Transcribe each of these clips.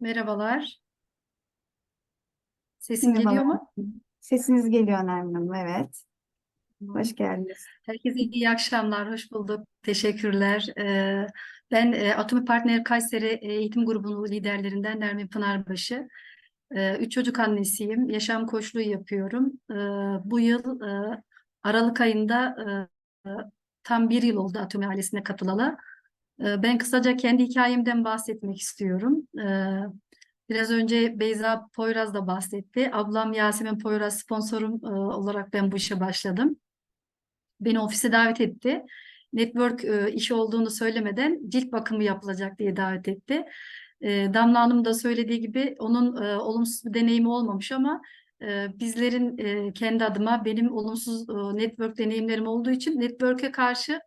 Merhabalar. Sesim Merhabalar. geliyor mu? Sesiniz geliyor Nermin Hanım, evet. Hoş geldiniz. Herkese iyi akşamlar, hoş bulduk. Teşekkürler. Ee, ben e, Atomi Partner Kayseri Eğitim Grubu'nun liderlerinden Nermin Pınarbaşı. Ee, üç çocuk annesiyim, yaşam koçluğu yapıyorum. Ee, bu yıl e, Aralık ayında e, tam bir yıl oldu Atomi ailesine katılalı. Ee, ben kısaca kendi hikayemden bahsetmek istiyorum. Ee, Biraz önce Beyza Poyraz da bahsetti. Ablam Yasemin Poyraz sponsorum e, olarak ben bu işe başladım. Beni ofise davet etti. Network e, işi olduğunu söylemeden cilt bakımı yapılacak diye davet etti. E, Damla Hanım da söylediği gibi onun e, olumsuz bir deneyimi olmamış ama bizlerin kendi adıma benim olumsuz network deneyimlerim olduğu için network'e karşı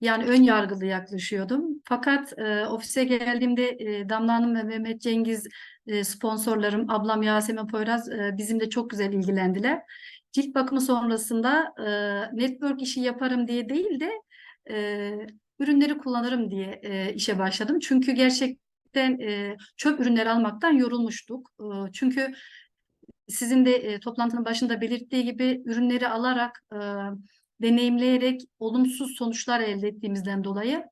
yani ön yargılı yaklaşıyordum. Fakat e, ofise geldiğimde e, Damla Hanım ve Mehmet Cengiz e, sponsorlarım, ablam Yasemin Poyraz e, bizimle çok güzel ilgilendiler. Cilt bakımı sonrasında e, network işi yaparım diye değil de e, ürünleri kullanırım diye e, işe başladım. Çünkü gerçekten e, çöp ürünler almaktan yorulmuştuk. E, çünkü sizin de e, toplantının başında belirttiği gibi ürünleri alarak e, deneyimleyerek olumsuz sonuçlar elde ettiğimizden dolayı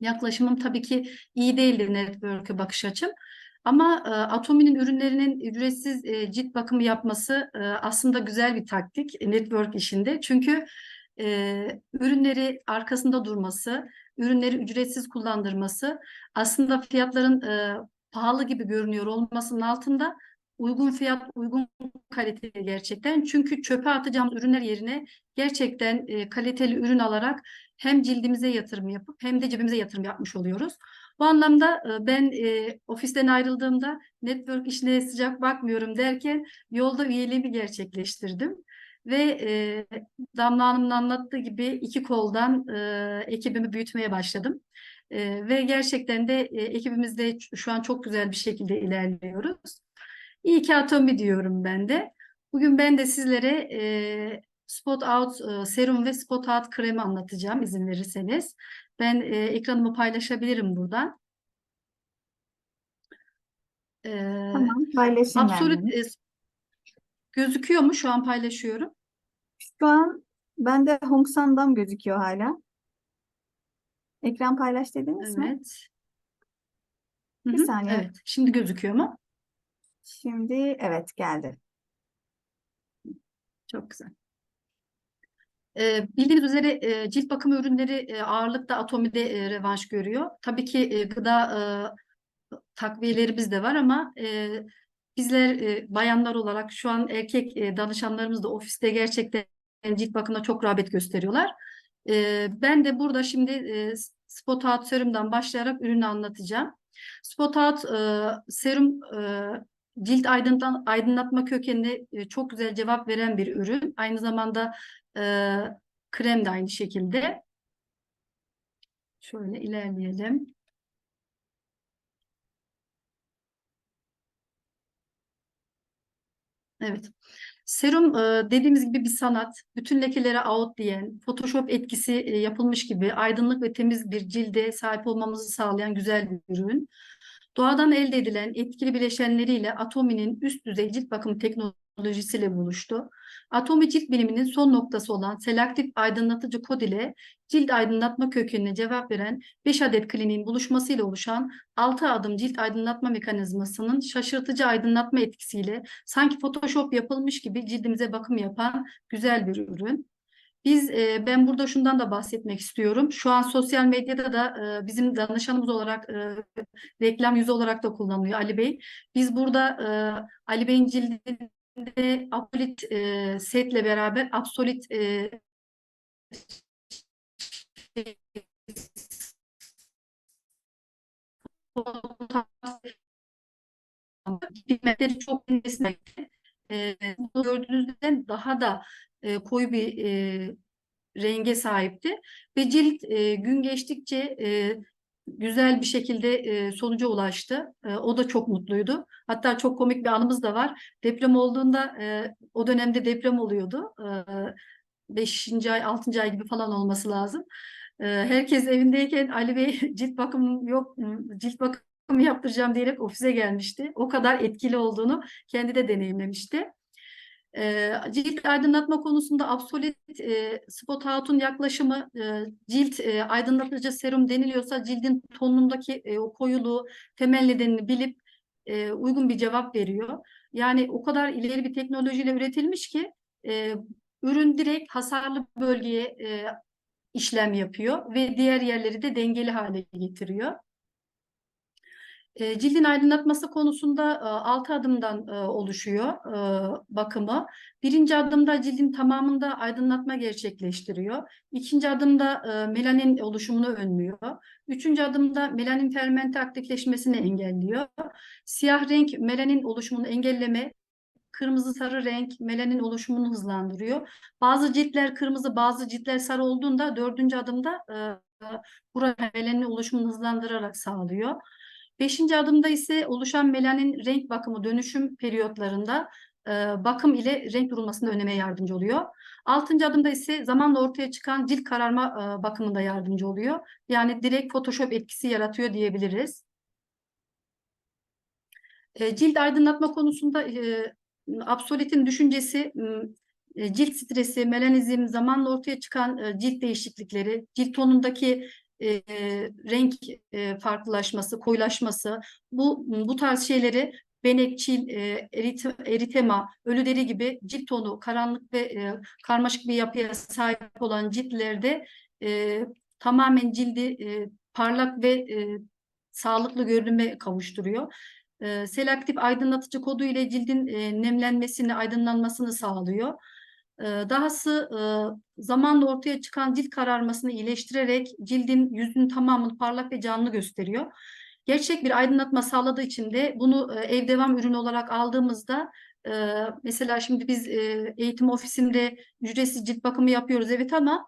yaklaşımım tabii ki iyi değildi network'e bakış açım. Ama e, Atomi'nin ürünlerinin ücretsiz e, cilt bakımı yapması e, aslında güzel bir taktik e, network işinde. Çünkü e, ürünleri arkasında durması, ürünleri ücretsiz kullandırması aslında fiyatların e, pahalı gibi görünüyor olmasının altında uygun fiyat, uygun kalite gerçekten. Çünkü çöpe atacağımız ürünler yerine gerçekten e, kaliteli ürün alarak hem cildimize yatırım yapıp hem de cebimize yatırım yapmış oluyoruz. Bu anlamda e, ben e, ofisten ayrıldığımda network işine sıcak bakmıyorum derken yolda üyeliğimi gerçekleştirdim. Ve e, Damla Hanım'ın anlattığı gibi iki koldan e, ekibimi büyütmeye başladım. E, ve gerçekten de e, ekibimizde şu an çok güzel bir şekilde ilerliyoruz. İyi ki Atomi diyorum ben de. Bugün ben de sizlere e, Spot Out e, serum ve Spot Out kremi anlatacağım izin verirseniz. Ben e, ekranımı paylaşabilirim buradan. E, Tamam, paylaşın Absolut e, gözüküyor mu? Şu an paylaşıyorum. Şu an bende Hong Sandam gözüküyor hala. Ekran paylaş dediniz mi? Evet. Hı Bir hı, saniye. Evet. Şimdi gözüküyor mu? Şimdi evet geldi. Çok güzel. E, bildiğiniz üzere e, cilt bakım ürünleri e, ağırlıkta Atomi'de e, revanş görüyor. Tabii ki e, gıda e, takviyelerimiz de var ama e, bizler e, bayanlar olarak şu an erkek e, danışanlarımız da ofiste gerçekten cilt bakımına çok rağbet gösteriyorlar. E, ben de burada şimdi e, Spot Out serumdan başlayarak ürünü anlatacağım. Spot Out e, serum e, cilt aydınlatma kökenine e, çok güzel cevap veren bir ürün. Aynı zamanda e, krem de aynı şekilde. Şöyle ilerleyelim. Evet. Serum e, dediğimiz gibi bir sanat. Bütün lekelere out diyen, Photoshop etkisi e, yapılmış gibi aydınlık ve temiz bir cilde sahip olmamızı sağlayan güzel bir ürün. Doğadan elde edilen etkili bileşenleriyle Atomi'nin üst düzey cilt bakım teknolojisiyle buluştu. Atomi cilt biliminin son noktası olan selektif aydınlatıcı kod ile cilt aydınlatma kökenine cevap veren 5 adet kliniğin buluşmasıyla oluşan 6 adım cilt aydınlatma mekanizmasının şaşırtıcı aydınlatma etkisiyle sanki Photoshop yapılmış gibi cildimize bakım yapan güzel bir ürün. Biz e, ben burada şundan da bahsetmek istiyorum. Şu an sosyal medyada da e, bizim danışanımız olarak e, reklam yüzü olarak da kullanılıyor Ali Bey. Biz burada e, Ali Bey'in cildinde Absolut e, setle beraber Absolut e, pigmentleri çok nesnekte. E, bunu gördüğünüzde daha da e, koyu bir e, renge sahipti ve cilt e, gün geçtikçe e, güzel bir şekilde e, sonuca ulaştı. E, o da çok mutluydu. Hatta çok komik bir anımız da var. Deprem olduğunda e, o dönemde deprem oluyordu. E, 5. ay 6. ay gibi falan olması lazım. E, herkes evindeyken Ali Bey cilt bakım yok cilt bakım bakımı yaptıracağım diyerek ofise gelmişti. O kadar etkili olduğunu kendi de deneyimlemişti. E, cilt aydınlatma konusunda Absolut e, Spot Out'un yaklaşımı e, cilt e, aydınlatıcı serum deniliyorsa cildin tonundaki e, o koyuluğu temel nedenini bilip e, uygun bir cevap veriyor. Yani o kadar ileri bir teknolojiyle üretilmiş ki e, ürün direkt hasarlı bölgeye e, işlem yapıyor ve diğer yerleri de dengeli hale getiriyor. E, cildin aydınlatması konusunda e, altı adımdan e, oluşuyor e, bakımı. Birinci adımda cildin tamamında aydınlatma gerçekleştiriyor. İkinci adımda melanin oluşumunu önlüyor. Üçüncü adımda melanin fermente aktifleşmesini engelliyor. Siyah renk melanin oluşumunu engelleme, kırmızı sarı renk melanin oluşumunu hızlandırıyor. Bazı ciltler kırmızı, bazı ciltler sarı olduğunda dördüncü adımda e, burada melanin oluşumunu hızlandırarak sağlıyor. Beşinci adımda ise oluşan melanin renk bakımı dönüşüm periyotlarında e, bakım ile renk durulmasını önlemeye yardımcı oluyor. Altıncı adımda ise zamanla ortaya çıkan cilt kararma e, bakımında yardımcı oluyor. Yani direkt Photoshop etkisi yaratıyor diyebiliriz. E, cilt aydınlatma konusunda e, Absolut'in düşüncesi e, cilt stresi, melanizm, zamanla ortaya çıkan e, cilt değişiklikleri, cilt tonundaki e, renk e, farklılaşması, koyulaşması, bu bu tarz şeyleri benekçil, e, erit eritema, ölü deri gibi cilt tonu, karanlık ve e, karmaşık bir yapıya sahip olan ciltlerde e, tamamen cildi e, parlak ve e, sağlıklı görünüme kavuşturuyor. E, selektif aydınlatıcı kodu ile cildin e, nemlenmesini, aydınlanmasını sağlıyor. E, dahası e, zamanla ortaya çıkan cilt kararmasını iyileştirerek cildin yüzünün tamamını parlak ve canlı gösteriyor. Gerçek bir aydınlatma sağladığı için de bunu e, ev devam ürünü olarak aldığımızda e, mesela şimdi biz eğitim ofisinde ücretsiz cilt bakımı yapıyoruz evet ama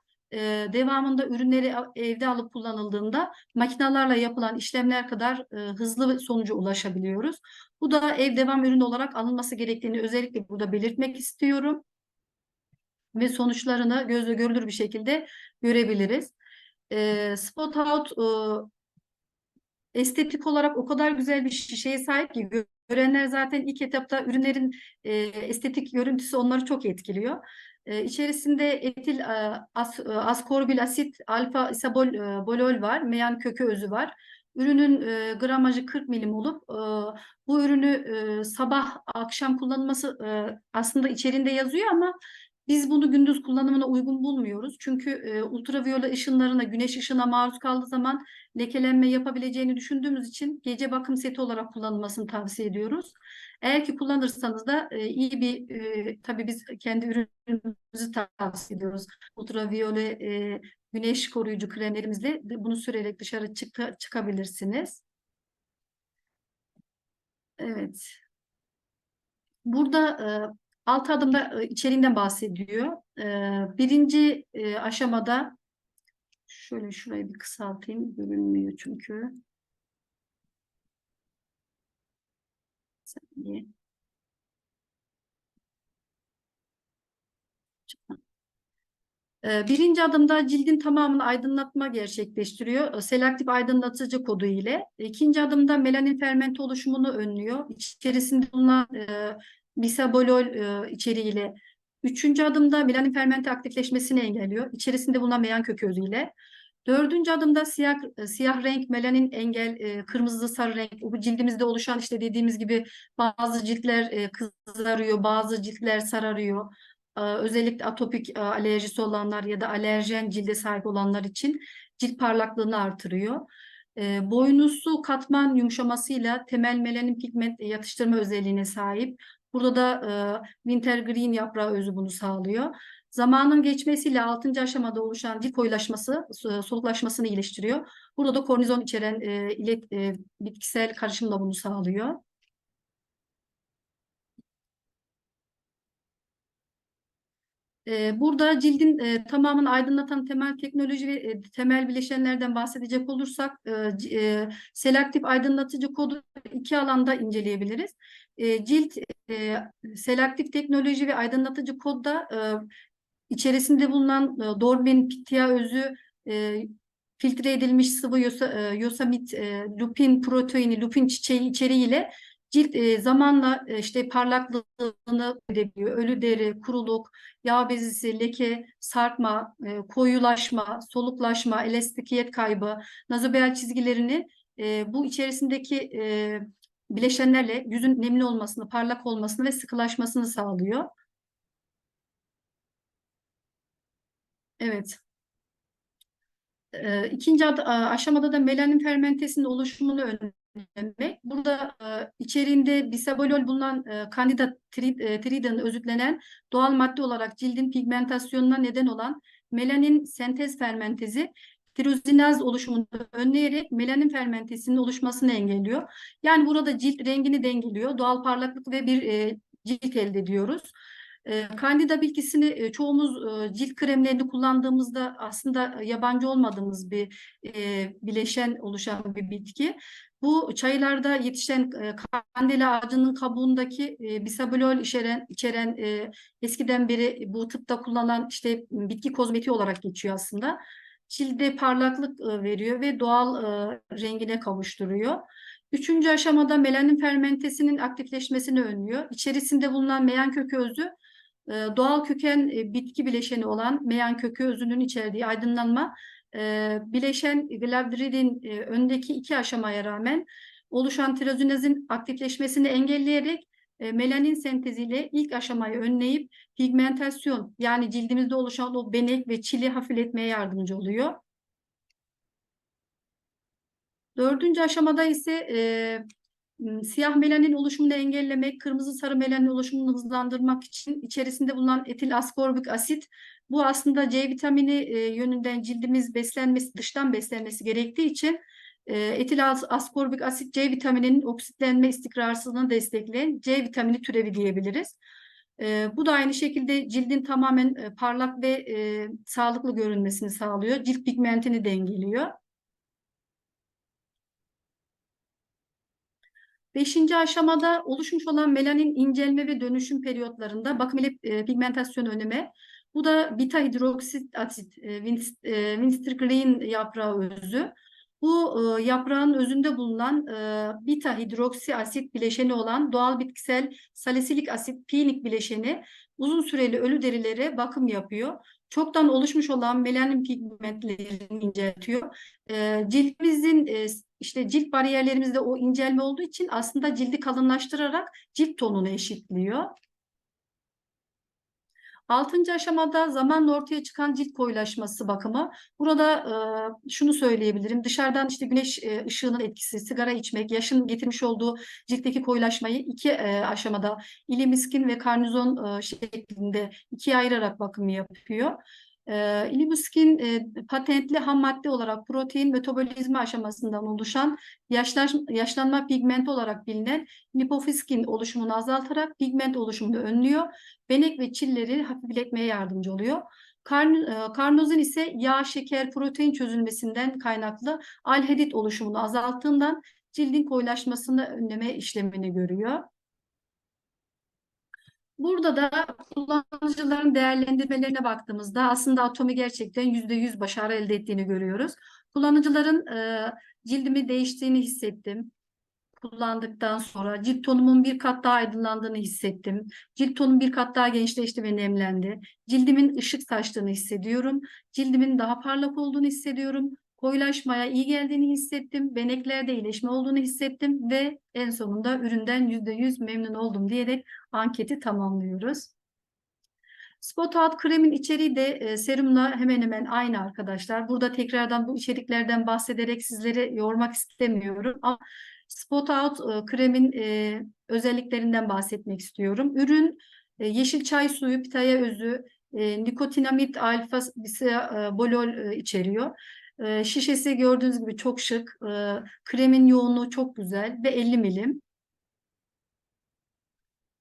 devamında ürünleri evde alıp kullanıldığında makinalarla yapılan işlemler kadar hızlı sonuca ulaşabiliyoruz. Bu da ev devam ürünü olarak alınması gerektiğini özellikle burada belirtmek istiyorum ve sonuçlarını gözle görülür bir şekilde görebiliriz. E, Spot Out e, estetik olarak o kadar güzel bir şişeye sahip ki görenler zaten ilk etapta ürünlerin e, estetik görüntüsü onları çok etkiliyor. E, içerisinde etil e, as, e, askorbil asit, alfa isabol e, bolol var, meyan kökü özü var. Ürünün e, gramajı 40 milim olup e, bu ürünü e, sabah akşam kullanılması e, aslında içerinde yazıyor ama biz bunu gündüz kullanımına uygun bulmuyoruz. Çünkü e, ultraviyole ışınlarına, güneş ışığına maruz kaldığı zaman lekelenme yapabileceğini düşündüğümüz için gece bakım seti olarak kullanılmasını tavsiye ediyoruz. Eğer ki kullanırsanız da e, iyi bir, e, tabii biz kendi ürünümüzü tavsiye ediyoruz. Ultraviyole e, güneş koruyucu kremlerimizle bunu sürerek dışarı çık çıkabilirsiniz. Evet. Burada e, Altı adımda e, içeriğinden bahsediyor. Birinci e, aşamada şöyle şurayı bir kısaltayım. Görünmüyor çünkü. Birinci adımda cildin tamamını aydınlatma gerçekleştiriyor. Selektif aydınlatıcı kodu ile. İkinci adımda melanin fermente oluşumunu önlüyor. İçerisinde bulunan bisabolol e, içeriğiyle. Üçüncü adımda melanin fermente aktifleşmesini engelliyor. İçerisinde bulunan meyan kökü özüyle. Dördüncü adımda siyah e, siyah renk, melanin engel, e, kırmızı sarı renk. Bu cildimizde oluşan işte dediğimiz gibi bazı ciltler e, kızarıyor, bazı ciltler sararıyor. E, özellikle atopik e, alerjisi olanlar ya da alerjen cilde sahip olanlar için cilt parlaklığını artırıyor. E, boynusu katman yumuşamasıyla temel melanin pigment yatıştırma özelliğine sahip. Burada da e, winter green yaprağı özü bunu sağlıyor. Zamanın geçmesiyle 6. aşamada oluşan dil koyulaşması, soluklaşmasını iyileştiriyor. Burada da kornizon içeren e, ilet, e, bitkisel karışımla bunu sağlıyor. Ee, burada cildin e, tamamını aydınlatan temel teknoloji ve e, temel bileşenlerden bahsedecek olursak e, e, selektif aydınlatıcı kodu iki alanda inceleyebiliriz. E, cilt e, selektif teknoloji ve aydınlatıcı kodda e, içerisinde bulunan e, Dorbin Pitya özü e, filtre edilmiş sıvı yosa, e, yosamit, e, lupin proteini, lupin çiçeği içeriğiyle cilt e, zamanla e, işte parlaklığını edebiliyor. Ölü deri, kuruluk, yağ bezisi, leke, sarkma, e, koyulaşma, soluklaşma, elastikiyet kaybı, nazobeyal çizgilerini e, bu içerisindeki e, bileşenlerle yüzün nemli olmasını, parlak olmasını ve sıkılaşmasını sağlıyor. Evet. Ee, İkinci ad- aşamada da melanin fermentesinin oluşumunu önlemek. Burada e, içeriğinde bisabolol bulunan e, Candida e, tridanı özütlenen doğal madde olarak cildin pigmentasyonuna neden olan melanin sentez fermentezi tirozinaz oluşumunu önleyerek melanin fermentesinin oluşmasını engelliyor. Yani burada cilt rengini dengeliyor, doğal parlaklık ve bir e, cilt elde ediyoruz. E, Candida bitkisini e, çoğumuz e, cilt kremlerini kullandığımızda aslında yabancı olmadığımız bir bileşen oluşan bir bitki. Bu çaylarda yetişen kandela ağacının kabuğundaki bisabolol içeren, içeren eskiden beri bu tıpta kullanılan işte bitki kozmetiği olarak geçiyor aslında. Cilde parlaklık e, veriyor ve doğal e, rengine kavuşturuyor. Üçüncü aşamada melanin fermentesinin aktifleşmesini önlüyor. İçerisinde bulunan meyan kökü özü e, doğal köken e, bitki bileşeni olan meyan kökü özünün içerdiği aydınlanma bileşen glavdiridin e, öndeki iki aşamaya rağmen oluşan tirozinazin aktifleşmesini engelleyerek e, melanin senteziyle ilk aşamayı önleyip pigmentasyon yani cildimizde oluşan o benek ve çili hafifletmeye yardımcı oluyor. Dördüncü aşamada ise e, siyah melanin oluşumunu engellemek, kırmızı sarı melanin oluşumunu hızlandırmak için içerisinde bulunan etil askorbik asit bu aslında C vitamini e, yönünden cildimiz beslenmesi, dıştan beslenmesi gerektiği için etil as- askorbik asit C vitamininin oksitlenme istikrarsızlığını destekleyen C vitamini türevi diyebiliriz. E, bu da aynı şekilde cildin tamamen e, parlak ve e, sağlıklı görünmesini sağlıyor. Cilt pigmentini dengeliyor. Beşinci aşamada oluşmuş olan melanin incelme ve dönüşüm periyotlarında bakım ile e, pigmentasyon önleme. Bu da beta hidroksit asit, e, yaprağı özü. Bu e, yaprağın özünde bulunan e, beta hidroksi asit bileşeni olan doğal bitkisel salisilik asit pinik bileşeni uzun süreli ölü derilere bakım yapıyor. Çoktan oluşmuş olan melanin pigmentlerini inceltiyor. E, cildimizin e, işte cilt bariyerlerimizde o incelme olduğu için aslında cildi kalınlaştırarak cilt tonunu eşitliyor. Altıncı aşamada zamanla ortaya çıkan cilt koyulaşması bakımı. Burada e, şunu söyleyebilirim. Dışarıdan işte güneş e, ışığının etkisi, sigara içmek, yaşın getirmiş olduğu ciltteki koyulaşmayı iki e, aşamada ilimiskin ve karnizon e, şeklinde ikiye ayırarak bakımı yapıyor. E, ilimiskin e, patentli ham madde olarak protein metabolizma aşamasından oluşan yaşlaş, yaşlanma pigmenti olarak bilinen lipofiskin oluşumunu azaltarak pigment oluşumunu önlüyor benek ve çilleri hafifletmeye yardımcı oluyor. Karn, karnozin ise yağ, şeker, protein çözülmesinden kaynaklı alhedit oluşumunu azalttığından cildin koyulaşmasını önleme işlemini görüyor. Burada da kullanıcıların değerlendirmelerine baktığımızda aslında Atomi gerçekten %100 başarı elde ettiğini görüyoruz. Kullanıcıların e, cildimi değiştiğini hissettim kullandıktan sonra cilt tonumun bir kat daha aydınlandığını hissettim. Cilt tonum bir kat daha gençleşti ve nemlendi. Cildimin ışık saçtığını hissediyorum. Cildimin daha parlak olduğunu hissediyorum. Koyulaşmaya iyi geldiğini hissettim. Beneklerde iyileşme olduğunu hissettim ve en sonunda üründen %100 memnun oldum diyerek anketi tamamlıyoruz. Spot Out kremin içeriği de e, serumla hemen hemen aynı arkadaşlar. Burada tekrardan bu içeriklerden bahsederek sizleri yormak istemiyorum. Ama Spot Out e, kremin e, özelliklerinden bahsetmek istiyorum. Ürün e, yeşil çay suyu, pitaya özü, e, nikotinamid alfa bolol e, içeriyor. E, şişesi gördüğünüz gibi çok şık. E, kremin yoğunluğu çok güzel ve 50 milim.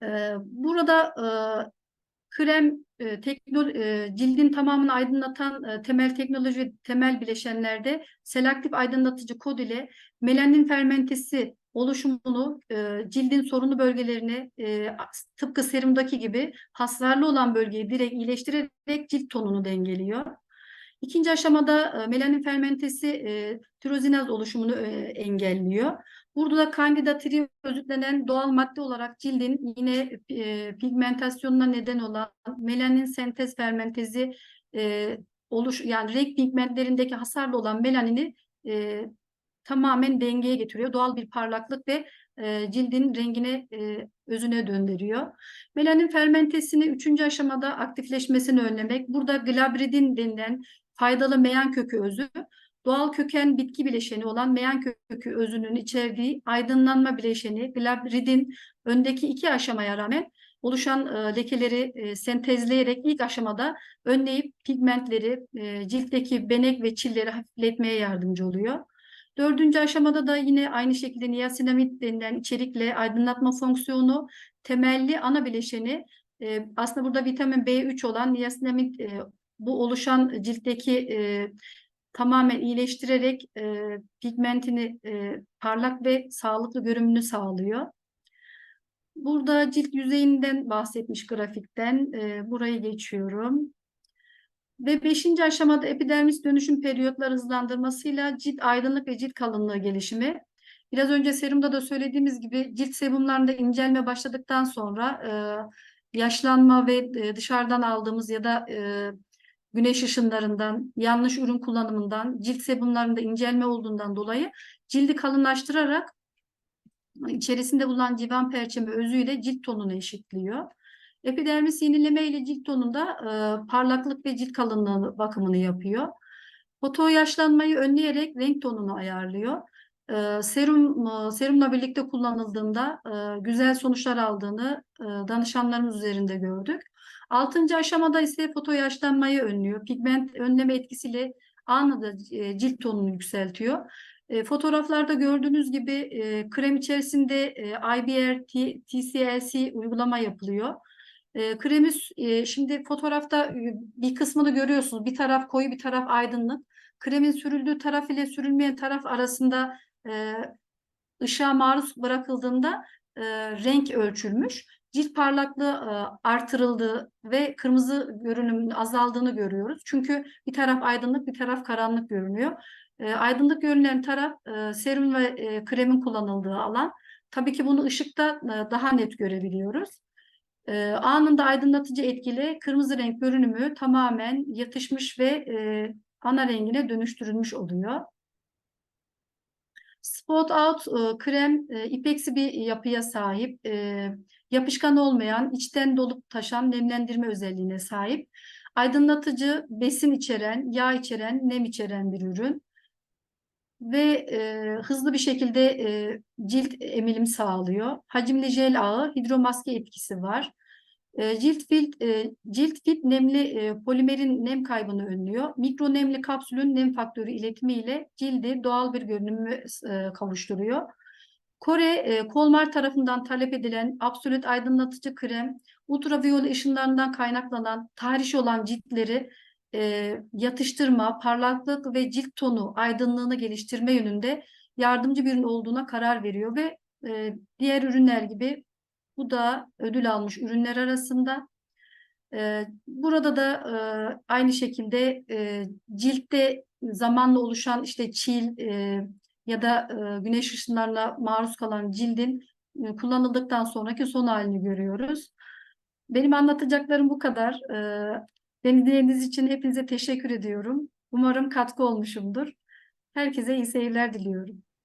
E, burada e, krem e, tekno, e, cildin tamamını aydınlatan e, temel teknoloji ve temel bileşenlerde selektif aydınlatıcı kod ile melanin fermentesi oluşumunu e, cildin sorunlu bölgelerini e, tıpkı serumdaki gibi hasarlı olan bölgeyi direkt iyileştirerek cilt tonunu dengeliyor. İkinci aşamada e, melanin fermentesi e, tirozinaz oluşumunu e, engelliyor. Burada da Candida özütlenen doğal madde olarak cildin yine e, pigmentasyonuna neden olan melanin sentez fermentezi e, oluş yani renk pigmentlerindeki hasarlı olan melanini e, tamamen dengeye getiriyor. Doğal bir parlaklık ve e, cildin rengine e, özüne döndürüyor. Melanin fermentesini üçüncü aşamada aktifleşmesini önlemek. Burada glabridin denilen faydalı meyan kökü özü doğal köken bitki bileşeni olan meyan kökü özünün içerdiği aydınlanma bileşeni glabridin öndeki iki aşamaya rağmen oluşan e, lekeleri e, sentezleyerek ilk aşamada önleyip pigmentleri, e, ciltteki benek ve çilleri hafifletmeye yardımcı oluyor. Dördüncü aşamada da yine aynı şekilde niasinamid denilen içerikle aydınlatma fonksiyonu temelli ana bileşeni e, aslında burada vitamin B3 olan niasinamid e, bu oluşan ciltteki e, tamamen iyileştirerek e, pigmentini e, parlak ve sağlıklı görünümünü sağlıyor. Burada cilt yüzeyinden bahsetmiş grafikten. E, burayı geçiyorum. Ve beşinci aşamada epidermis dönüşüm periyotları hızlandırmasıyla cilt aydınlık ve cilt kalınlığı gelişimi. Biraz önce serumda da söylediğimiz gibi cilt sebumlarında incelme başladıktan sonra e, yaşlanma ve e, dışarıdan aldığımız ya da e, güneş ışınlarından, yanlış ürün kullanımından, cilt sebumlarında incelme olduğundan dolayı cildi kalınlaştırarak içerisinde bulunan civan perçemi özüyle cilt tonunu eşitliyor. Epidermis yenileme ile cilt tonunda e, parlaklık ve cilt kalınlığı bakımını yapıyor. Foto yaşlanmayı önleyerek renk tonunu ayarlıyor. E, serum e, serumla birlikte kullanıldığında e, güzel sonuçlar aldığını e, danışanlarımız üzerinde gördük. Altıncı aşamada ise foto yaşlanmayı önlüyor. Pigment önleme etkisiyle anında e, cilt tonunu yükseltiyor. E, fotoğraflarda gördüğünüz gibi e, krem içerisinde e, IBR, T- TCLC uygulama yapılıyor. E, kremi e, şimdi fotoğrafta e, bir kısmını görüyorsunuz. Bir taraf koyu, bir taraf aydınlık. Kremin sürüldüğü taraf ile sürülmeyen taraf arasında e, ışığa maruz bırakıldığında e, renk ölçülmüş. Cilt parlaklığı e, artırıldığı ve kırmızı görünümün azaldığını görüyoruz. Çünkü bir taraf aydınlık, bir taraf karanlık görünüyor. E, aydınlık görünen taraf e, serum ve kremin kullanıldığı alan. Tabii ki bunu ışıkta daha net görebiliyoruz. Anında aydınlatıcı etkili kırmızı renk görünümü tamamen yatışmış ve ana rengine dönüştürülmüş oluyor. Spot Out krem ipeksi bir yapıya sahip, yapışkan olmayan, içten dolup taşan nemlendirme özelliğine sahip. Aydınlatıcı, besin içeren, yağ içeren, nem içeren bir ürün ve e, hızlı bir şekilde e, cilt emilim sağlıyor. Hacimli jel ağı, hidromaske etkisi var. E, cilt fit, e, cilt fit nemli e, polimerin nem kaybını önlüyor. Mikro nemli kapsülün nem faktörü iletimiyle cildi doğal bir görünümü e, kavuşturuyor. Kore, e, Kolmar tarafından talep edilen absolut aydınlatıcı krem, ultraviyole ışınlarından kaynaklanan tahriş olan ciltleri e, yatıştırma, parlaklık ve cilt tonu aydınlığını geliştirme yönünde yardımcı bir ürün olduğuna karar veriyor ve e, diğer ürünler gibi bu da ödül almış ürünler arasında. E, burada da e, aynı şekilde e, ciltte zamanla oluşan işte çil e, ya da e, güneş ışınlarına maruz kalan cildin e, kullanıldıktan sonraki son halini görüyoruz. Benim anlatacaklarım bu kadar. E, Beni dinlediğiniz için hepinize teşekkür ediyorum. Umarım katkı olmuşumdur. Herkese iyi seyirler diliyorum.